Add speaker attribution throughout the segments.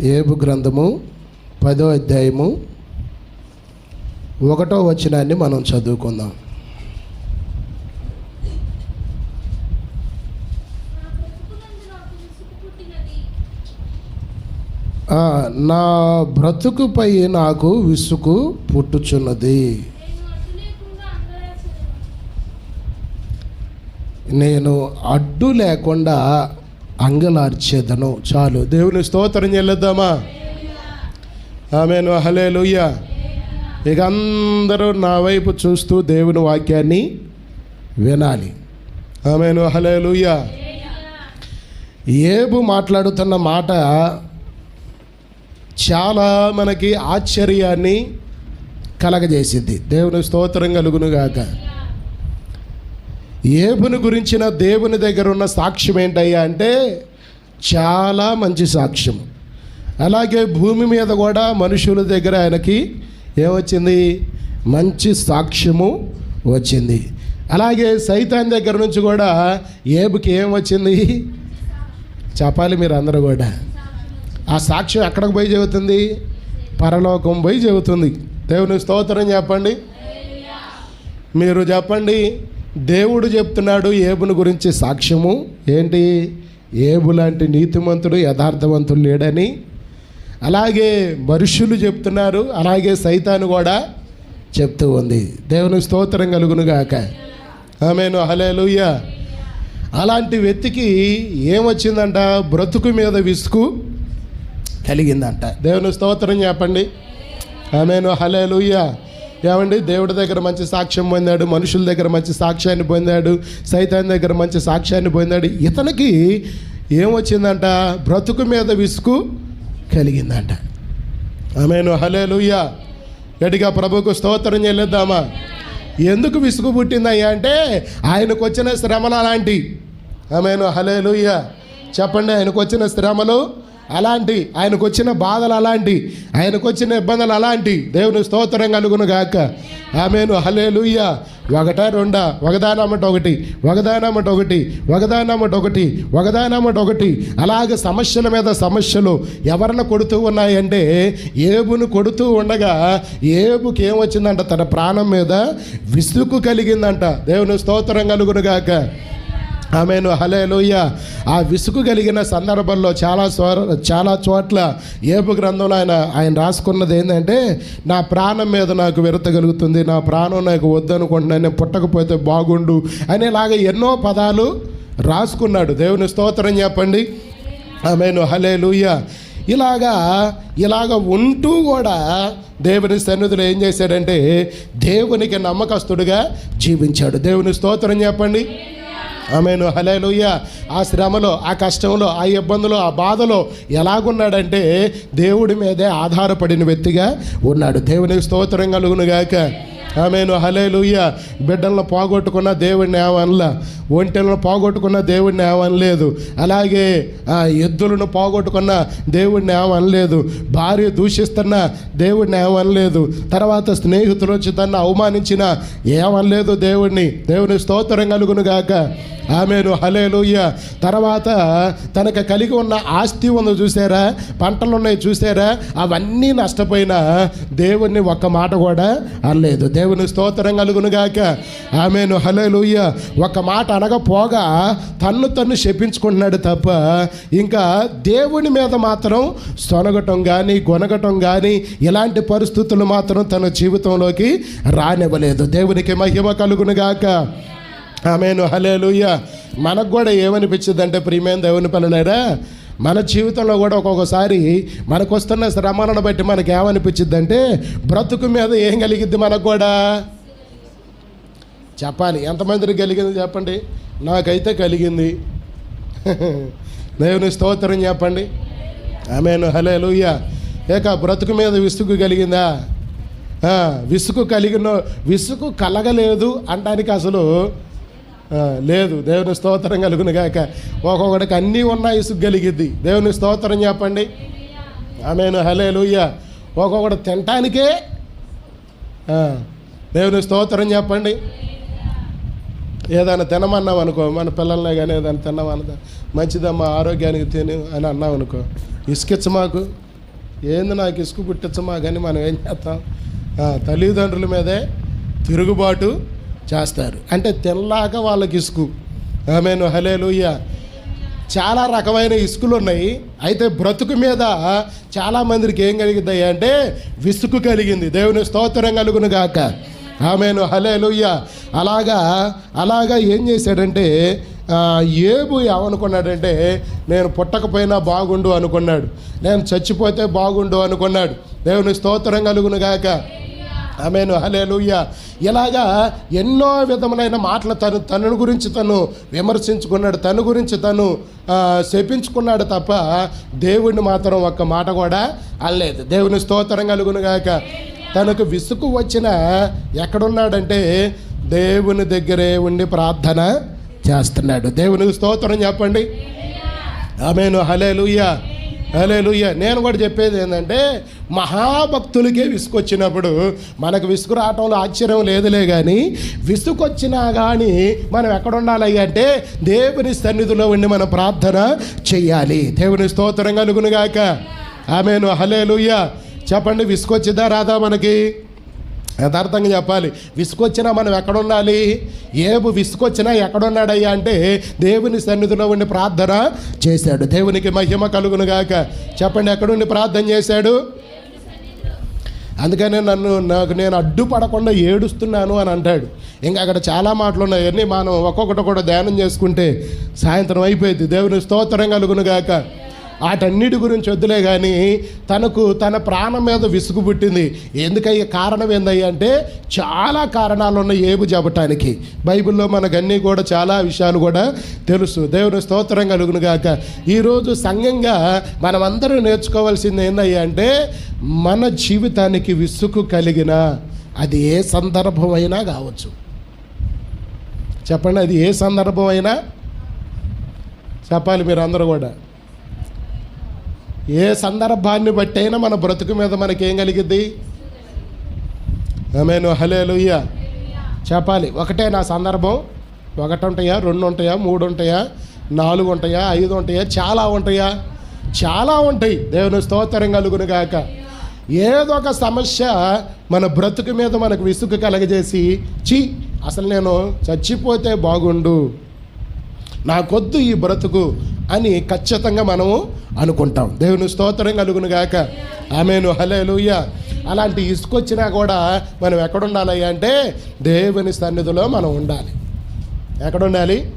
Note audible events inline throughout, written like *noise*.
Speaker 1: ఏబు గ్రంథము పదో అధ్యాయము ఒకటో వచనాన్ని మనం చదువుకుందాం.
Speaker 2: నా
Speaker 1: బ్రతుకుపై నాకు విసుగు పుట్టుచున్నది.
Speaker 2: నేను అడ్డు లేకుండా అంగలార్చేదను
Speaker 1: చాలు. దేవుని స్తోత్రం చెల్లిద్దామా? ఆమెను. లూయ ఇక అందరూ నా వైపు చూస్తూ దేవుని వాక్యాన్ని వినాలి. ఆమెను. లూయ ఏబు మాట్లాడుతున్న మాట చాలా మనకి ఆశ్చర్యాన్ని కలగజేసింది. దేవుని స్తోత్రం కలుగునుగాక. ఏబుని గురించిన దేవుని దగ్గర ఉన్న సాక్ష్యం ఏంటయ్యా అంటే చాలా మంచి సాక్ష్యం. అలాగే భూమి మీద కూడా మనుషుల దగ్గర ఆయనకి ఏమొచ్చింది? మంచి సాక్ష్యము వచ్చింది. అలాగే సైతాన్ దగ్గర నుంచి కూడా ఏబుకి ఏం వచ్చింది చెప్పాలి మీరు అందరూ కూడా. ఆ సాక్ష్యం ఎక్కడికి పోయి చెబుతుంది? పరలోకం పోయి చెబుతుంది. దేవుని స్తోత్రం చెప్పండి. మీరు చెప్పండి. దేవుడు చెప్తున్నాడు ఏబుని గురించి సాక్ష్యము. ఏంటి? ఏబు లాంటి నీతిమంతుడు యథార్థవంతుడు లేడని. అలాగే మనుషులు చెప్తున్నారు అలాగే సైతాను కూడా చెప్తూ ఉంది. దేవుని స్తోత్రం కలుగునుగాక ఆమెను హలేలుయ్య అలాంటి వ్యక్తికి ఏమొచ్చిందంట? బ్రతుకు మీద విసుగు కలిగిందంట. దేవుని స్తోత్రం చెప్పండి. ఆమెను హలేలుయ్యా ఏమండి? దేవుడి దగ్గర మంచి సాక్ష్యం పొందాడు మనుషుల దగ్గర మంచి సాక్ష్యాన్ని పొందాడు సైతాన్ దగ్గర మంచి సాక్ష్యాన్ని పొందాడు. ఇతనికి ఏమొచ్చిందంట? బ్రతుకు మీద విసుగు కలిగిందంట. ఆమెను హలేలుయ్య గట్టిగా ప్రభుకు స్తోత్రం చెల్లిద్దామా? ఎందుకు విసుగు పుట్టిందయ్యా అంటే ఆయనకు వచ్చిన శ్రమలు అలాంటి. ఆమెను హలేలుయ్య చెప్పండి ఆయనకు వచ్చిన శ్రమలు అలాంటి ఆయనకు వచ్చిన బాధలు అలాంటి ఆయనకు వచ్చిన ఇబ్బందులు అలాంటి దేవుని స్తోత్రం కలుగును గాక. ఆమెను హలేలుయ్య ఒకట రెండా ఒకదానమ్మట ఒకటి ఒకదానమ్మట ఒకటి ఒకదానమ్మట ఒకటి ఒకదానమ్మట ఒకటి. అలాగే సమస్యల మీద సమస్యలు ఎవరిని కొడుతూ ఉన్నాయంటే ఏబును కొడుతూ ఉండగా ఏబుకి ఏమొచ్చిందంట? తన ప్రాణం మీద విసుగు కలిగిందంట. దేవుని స్తోత్రం కలుగును గాక. ఆమెను హలేలుయ్య ఆ విసుగు కలిగిన సందర్భంలో చాలా స్వర చాలా చోట్ల ఏపు గ్రంథంలో ఆయన ఆయన రాసుకున్నది ఏంటంటే నా ప్రాణం మీద నాకు విరత కలుగుతుంది నా ప్రాణం నాకు వద్దనుకుంటున్నాను నేను పుట్టకపోతే బాగుండు అనేలాగా ఎన్నో పదాలు రాసుకున్నాడు. దేవుని స్తోత్రం చెప్పండి. ఆమెను హలేలుయ్య ఇలాగా ఇలాగ ఉంటూ కూడా దేవుని సన్నిధిలో ఏం చేశాడంటే దేవునికి నమ్మకస్తుడుగా జీవించాడు. దేవుని స్తోత్రం చెప్పండి. ఆమెను. హలేలుయ్య ఆ శ్రమలో ఆ కష్టంలో ఆ ఇబ్బందులో ఆ బాధలో ఎలాగున్నాడంటే దేవుడి మీదే ఆధారపడిన వ్యక్తిగా ఉన్నాడు. దేవునికి స్తోత్రం కలుగునుగాక. ఆమెను హలేలుయ్య బిడ్డలను పోగొట్టుకున్న దేవుడిని ఏమనలా ఒంటెలను పోగొట్టుకున్న దేవుడిని ఏమనలేదు అలాగే ఆ ఎద్దులను పోగొట్టుకున్న దేవుడిని ఏమనలేదు భార్య దూషిస్తున్న దేవుడిని ఏమనలేదు తర్వాత స్నేహితులు వచ్చి తను అవమానించిన ఏమనలేదు దేవుడిని దేవుని స్తోత్రం కలుగును గాక. ఆమెను హలేలుయ్య తర్వాత తనకు కలిగి ఉన్న ఆస్తి ఉంది చూసారా? పంటలు ఉన్నాయి చూసారా? అవన్నీ నష్టపోయినా దేవుణ్ణి ఒక్క మాట కూడా అనలేదు. దేవుని స్తోత్రం కలుగును గాక ఆమెను హలేలుయ్య ఒక మాట అనగపోగా తన్ను తన్ను శపించుకుంటున్నాడు తప్ప ఇంకా దేవుని మీద మాత్రం సొనగటం కానీ గొనగటం కానీ ఇలాంటి పరిస్థితులు మాత్రం తన జీవితంలోకి రానివ్వలేదు. దేవునికి మహిమ కలుగును గాక ఆమెను హలేలుయ్య మనకు కూడా ఏమనిపించిందంటే ప్రియమైన దేవుని పిల్లలేరా మన జీవితంలో కూడా ఒక్కొక్కసారి మనకు వస్తున్న శ్రమలను బట్టి మనకి ఏమనిపించింది అంటే బ్రతుకు మీద ఏం కలిగిద్ది మనకు కూడా? చెప్పాలి. ఎంతమందికి కలిగింది చెప్పండి? నాకైతే కలిగింది. *laughs* దేవుని స్తోత్రం చెప్పండి. ఆమెను. హలే లూయ ఏక బ్రతుకు మీద విసుగు కలిగిందా? విసుగు కలిగిన విసుగు కలగలేదు అనడానికి అసలు లేదు దేవుని స్తోత్రం కలుగును గాక. ఒక్కొక్కడికి అన్నీ ఉన్న ఇసుగు కలిగిద్ది దేవుని స్తోత్రం చెప్పండి. ఆమెను హలే లూయ ఒక్కొక్కడు తినటానికే. దేవుని స్తోత్రం చెప్పండి. ఏదైనా తినమన్నాం అనుకో మన పిల్లల్ని కానీ ఏదైనా తిన్నామన్నదా మంచిదమ్మా ఆరోగ్యానికి తిని అని అన్నాం అనుకో. ఇసుకిచ్చ మాకు. ఏంది నాకు ఇసుకు పుట్టించమా కానీ మనం ఏం చేస్తాం? తల్లిదండ్రుల మీదే తిరుగుబాటు. చేస్తారు. అంటే తెల్లాక వాళ్ళకి ఇసుకు. ఆమెను హలేలుయ్య చాలా రకమైన ఇసుకులు ఉన్నాయి అయితే బ్రతుకు మీద చాలా మందికి ఏం కలిగింది అంటే విసుకు కలిగింది. దేవుని స్తోత్రం కలుగును గాక. ఆమెను హలేలుయ్య అలాగా అలాగా ఏం చేశాడంటే ఏబు ఏమనుకున్నాడంటే నేను పుట్టకపోయినా బాగుండు అనుకున్నాడు. నేను చచ్చిపోతే బాగుండు అనుకున్నాడు. దేవుని స్తోత్రం కలుగును గాక. ఆమెను. హలేలుయ్య ఇలాగా ఎన్నో విధములైన మాటలు తను తనను గురించి తను విమర్శించుకున్నాడు తన గురించి తను శపించుకున్నాడు తప్ప దేవుడిని మాత్రం ఒక్క మాట కూడా అనలేదు. దేవుని స్తోత్రం కలుగును గాక. తనకు విసుగు వచ్చిన ఎక్కడున్నాడంటే దేవుని దగ్గరే ఉండి ప్రార్థన చేస్తున్నాడు. దేవునికి స్తోత్రం చెప్పండి. ఆమెను. హలేలుయ్యా హలేలుయ్య నేను కూడా చెప్పేది ఏంటంటే మహాభక్తులకే విసుకొచ్చినప్పుడు మనకు విసుగు రావటంలో ఆశ్చర్యం లేదులే కానీ విసుకొచ్చినా కానీ మనం ఎక్కడ ఉండాలి అంటే దేవుని సన్నిధిలో ఉండి మనం ప్రార్థన చెయ్యాలి దేవుని స్తోత్రం కలుగునుగాక ఆమెను. హలేలుయ్య చెప్పండి విసుకొచ్చిద్దా రాదా మనకి? యథార్థంగా చెప్పాలి. విసుకొచ్చినా మనం ఎక్కడుండాలి? ఏబు విసుకొచ్చినా ఎక్కడున్నాడయ్యా అంటే దేవుని సన్నిధిలో ఉండి ప్రార్థన చేశాడు. దేవునికి మహిమ కలుగును గాక. చెప్పండి ఎక్కడుండి ప్రార్థన చేశాడు? అందుకనే నన్ను నాకు నేను అడ్డుపడకుండా ఏడుస్తున్నాను అని అంటాడు. ఇంకా అక్కడ చాలా మాటలు ఉన్నాయి అన్నీ మనం ఒక్కొక్కటి కూడా ధ్యానం చేసుకుంటే సాయంత్రం అయిపోయింది. దేవుని స్తోత్రం కలుగును గాక. వాటన్నిటి గురించి వద్దులే కానీ తనకు తన ప్రాణం మీద విసుగు పుట్టింది. ఎందుకయ్యే కారణం ఏందయ్యా అంటే చాలా కారణాలు ఉన్నాయి ఏబు చెప్పటానికి. బైబిల్లో మనకు అన్నీ కూడా చాలా విషయాలు కూడా తెలుసు. దేవుని స్తోత్రం కలుగును గాక. ఈరోజు సంఘంగా మనమందరం నేర్చుకోవాల్సింది ఏందయ్యా అంటే మన జీవితానికి విసుగు కలిగిన అది ఏ సందర్భమైనా కావచ్చు. చెప్పండి అది ఏ సందర్భం అయినా చెప్పాలి మీరు అందరూ కూడా. ఏ సందర్భాన్ని బట్టి అయినా మన బ్రతుకు మీద మనకేం కలిగిద్ది? ఆమెను హలేలుయ్య చెప్పాలి ఒకటే నా సందర్భం. ఒకటి ఉంటాయా రెండు ఉంటాయా మూడు ఉంటాయా నాలుగు ఉంటాయా ఐదు ఉంటాయా చాలా ఉంటాయా. చాలా ఉంటాయి దేవుని స్తోత్రం కలుగును గాక. ఏదో ఒక సమస్య మన బ్రతుకు మీద మనకు విసుగు కలగజేసి చీ అసలు నేను చచ్చిపోతే బాగుండు. నాకొద్దు ఈ బ్రతుకు అని ఖచ్చితంగా మనము అనుకుంటాం. దేవుని స్తోత్రం కలుగును గాక. ఆమెను హలేలుయ్య అలాంటి ఇసుకొచ్చినా కూడా మనం ఎక్కడ అంటే దేవుని సన్నిధిలో మనం ఉండాలి. ఎక్కడ ఉండాలి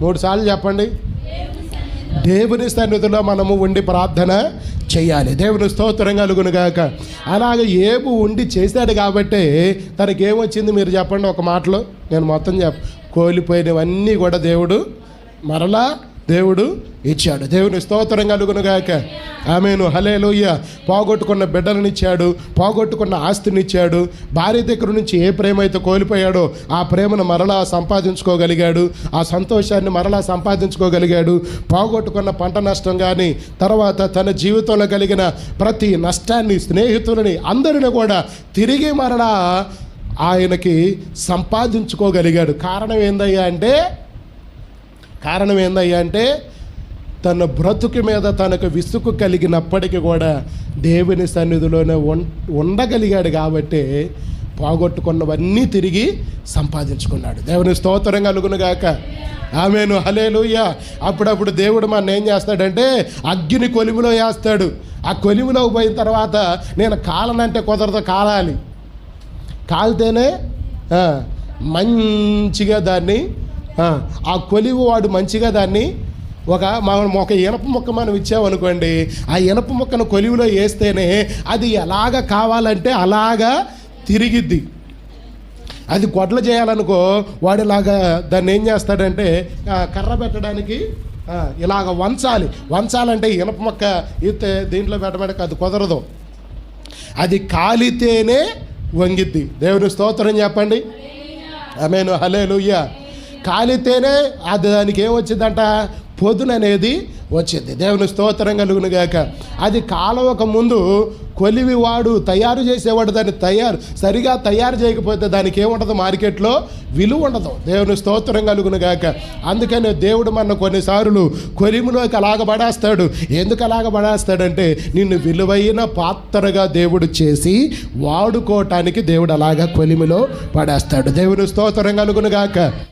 Speaker 1: మూడు సార్లు చెప్పండి. దేవుని సన్నిధిలో మనము ఉండి ప్రార్థన చేయాలి. దేవుని స్తోత్రం కలుగును గాక. అలాగే ఏబు ఉండి చేశాడు కాబట్టి తనకి ఏమొచ్చింది మీరు చెప్పండి ఒక మాటలో? నేను మొత్తం చెప్ కోల్పోయినవన్నీ కూడా దేవుడు మరలా దేవుడు ఇచ్చాడు. దేవుని స్తోత్రం కలుగునుగాక ఆమెను. హలేలోయ పోగొట్టుకున్న బిడ్డలనిచ్చాడు. పోగొట్టుకున్న ఆస్తినిచ్చాడు. భార్య దగ్గర నుంచి ఏ ప్రేమ అయితే కోల్పోయాడో ఆ ప్రేమను మరలా సంపాదించుకోగలిగాడు. ఆ సంతోషాన్ని మరలా సంపాదించుకోగలిగాడు. పోగొట్టుకున్న పంట నష్టం కానీ తర్వాత తన జీవితంలో కలిగిన ప్రతి నష్టాన్ని స్నేహితులని అందరిని కూడా తిరిగి మరలా ఆయనకి సంపాదించుకోగలిగాడు. కారణం ఏందయ్యా అంటే కారణం ఏందయ్యా అంటే తన బ్రతుకు మీద తనకు విసుగు కలిగినప్పటికీ కూడా దేవుని సన్నిధిలోనే ఉండగలిగాడు కాబట్టి పోగొట్టుకున్నవన్నీ తిరిగి సంపాదించుకున్నాడు. దేవుని స్తోత్రం కలుగునుగాక ఆమెను. హలేలుయ్య అప్పుడప్పుడు దేవుడు మన ఏం చేస్తాడంటే అగ్గిని కొలిమిలో వేస్తాడు. ఆ కొలిమిలో పోయిన తర్వాత నేను కాలనంటే కుదరదు కాలాలి. కాలితేనే మంచిగా దాన్ని ఆ, కొలివి వాడు మంచిగా దాన్ని ఒక మనం ఒక ఇనప మొక్క మనం ఇచ్చామనుకోండి ఆ ఇనప మొక్కను కొలివిలో వేస్తేనే అది ఎలాగ కావాలంటే అలాగా తిరిగిద్ది. అది గొడ్లు చేయాలనుకో వాడు దాన్ని ఏం చేస్తాడంటే కర్ర పెట్టడానికి ఇలాగ వంచాలి. వంచాలంటే ఇనప మొక్క ఇస్తే దీంట్లో పెట్టబడక అది కుదరదు. అది కాలితేనే వంగిద్ది. దేవుని స్తోత్రం చెప్పండి. ఆమెను. హలేలుయ్య కాలితేనే అది దానికి ఏమొచ్చిందంట పొదును అనేది వచ్చింది. దేవుని స్తోత్రం కలుగును గాక. అది కాలవక ముందు కొలివి వాడు తయారు చేసేవాడు దాన్ని తయారు సరిగా తయారు చేయకపోతే దానికి ఏముండదు? మార్కెట్లో విలువ ఉండదు. దేవుని స్తోత్రం కలుగును గాక. దేవుడు మన కొన్నిసార్లు కొలిమిలోకి అలాగ పడేస్తాడు. ఎందుకు అలాగ పడేస్తాడంటే నిన్ను విలువైన పాత్రగా దేవుడు చేసి వాడుకోవటానికి దేవుడు అలాగా కొలిమిలో పడేస్తాడు. దేవుని స్తోత్రం కలుగును గాక.